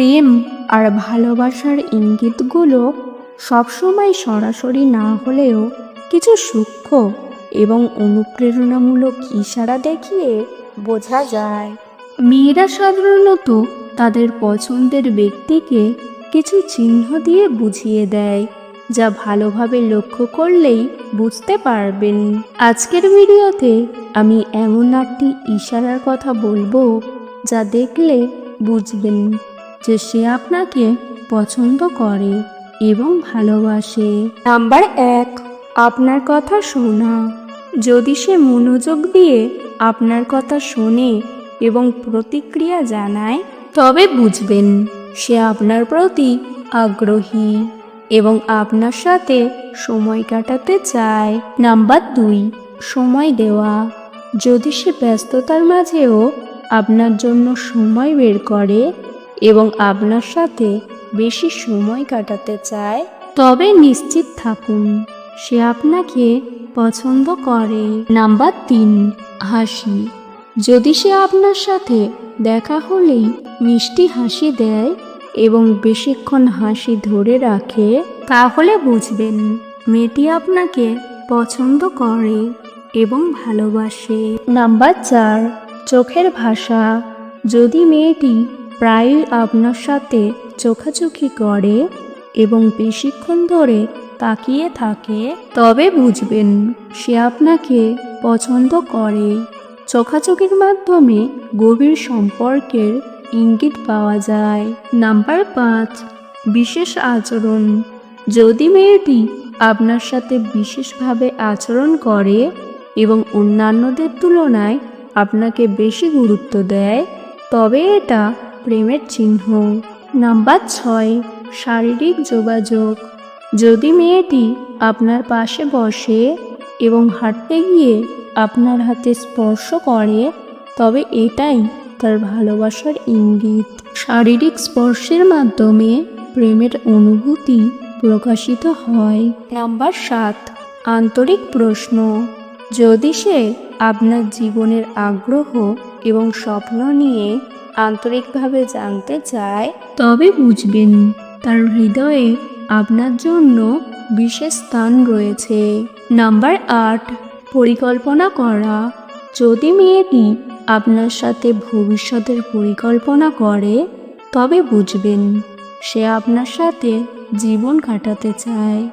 প্রেম আর ভালোবাসার ইঙ্গিতগুলো সবসময় সরাসরি না হলেও কিছু সূক্ষ্ম এবং অনুপ্রেরণামূলক ইশারা দেখিয়ে বোঝা যায়। মেয়েরা সাধারণত তাদের পছন্দের ব্যক্তিকে কিছু চিহ্ন দিয়ে বুঝিয়ে দেয়, যা ভালোভাবে লক্ষ্য করলেই বুঝতে পারবেন। আজকের ভিডিওতে আমি এমন একটি ইশারার কথা বলব, যা দেখলে বুঝবেন। যে সে আপনাকে পছন্দ করে এবং ভালোবাসে। নাম্বার এক, আপনার কথা শোনা। যদি সে মনোযোগ দিয়ে আপনার কথা শোনে এবং প্রতিক্রিয়া জানায়, তবে বুঝবেন সে আপনার প্রতি আগ্রহী এবং আপনার সাথে সময় কাটাতে চায়। নাম্বার দুই, সময় দেওয়া। যদি সে ব্যস্ততার মাঝেও আপনার জন্য সময় বের করে এবং আপনার সাথে বেশি সময় কাটাতে চায়, তবে নিশ্চিত থাকুন, সে আপনাকে পছন্দ করে। নাম্বার তিন, হাসি। যদি সে আপনার সাথে দেখা হলেই মিষ্টি হাসি দেয় এবং বেশিক্ষণ হাসি ধরে রাখে, তাহলে বুঝবেন মেয়েটি আপনাকে পছন্দ করে এবং ভালোবাসে। নাম্বার চার, চোখের ভাষা। যদি মেয়েটি প্রায়ই আপনার সাথে চোখাচোখি করে এবং বেশিক্ষণ ধরে তাকিয়ে থাকে, তবে বুঝবেন সে আপনাকে পছন্দ করে। চোখাচোখির মাধ্যমে গভীর সম্পর্কের ইঙ্গিত পাওয়া যায়। নাম্বার পাঁচ, বিশেষ আচরণ। যদি মেয়েটি আপনার সাথে বিশেষভাবে আচরণ করে এবং অন্যান্যদের তুলনায় আপনাকে বেশি গুরুত্ব দেয়, তবে এটা প্রেমের চিহ্ন। নাম্বার ছয়, শারীরিক যোগাযোগ। যদি মেয়েটি আপনার পাশে বসে এবং হাঁটতে গিয়ে আপনার হাতে স্পর্শ করে, তবে এটাই তার ভালোবাসার ইঙ্গিত। শারীরিক স্পর্শের মাধ্যমে প্রেমের অনুভূতি প্রকাশিত হয়। নাম্বার সাত, আন্তরিক প্রশ্ন। যদি সে আপনার জীবনের আগ্রহ এবং স্বপ্ন নিয়ে আন্তরিকভাবে জানতে চায়। তবে বুঝবেন, তার হৃদয়ে আপনার জন্য বিশেষ স্থান রয়েছে। নাম্বার আট, পরিকল্পনা করা। যদি মেয়েটি আপনার সাথে ভবিষ্যতের পরিকল্পনা করে, তবে বুঝবেন, সে আপনার সাথে জীবন কাটাতে চায়।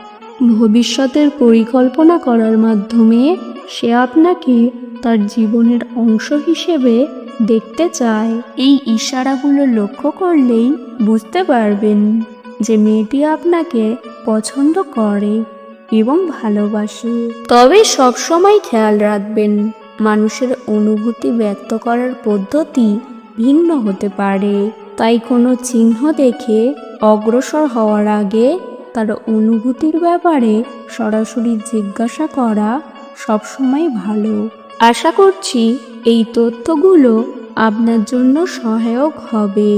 ভবিষ্যতের পরিকল্পনা করার মাধ্যমে সে আপনাকে তার জীবনের অংশ হিসেবে দেখতে চায়। এই ইশারাগুলো লক্ষ্য করলেই বুঝতে পারবেন যে মেয়েটি আপনাকে পছন্দ করে এবং ভালোবাসে। তবে সবসময় খেয়াল রাখবেন, মানুষের অনুভূতি ব্যক্ত করার পদ্ধতি ভিন্ন হতে পারে। তাই কোনো চিহ্ন দেখে অগ্রসর হওয়ার আগে তার অনুভূতির ব্যাপারে সরাসরি জিজ্ঞাসা করা সবসময় ভালো। আশা করছি এই তথ্যগুলো আপনার জন্য সহায়ক হবে।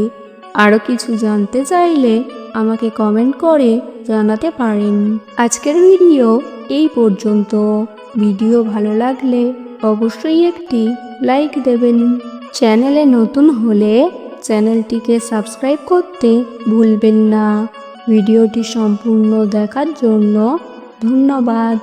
আরও কিছু জানতে চাইলে আমাকে কমেন্ট করে জানাতে পারেন। আজকের ভিডিও এই পর্যন্ত। ভিডিও ভালো লাগলে অবশ্যই একটি লাইক দেবেন। চ্যানেলে নতুন হলে চ্যানেলটিকে সাবস্ক্রাইব করতে ভুলবেন না। ভিডিওটি সম্পূর্ণ দেখার জন্য ধন্যবাদ।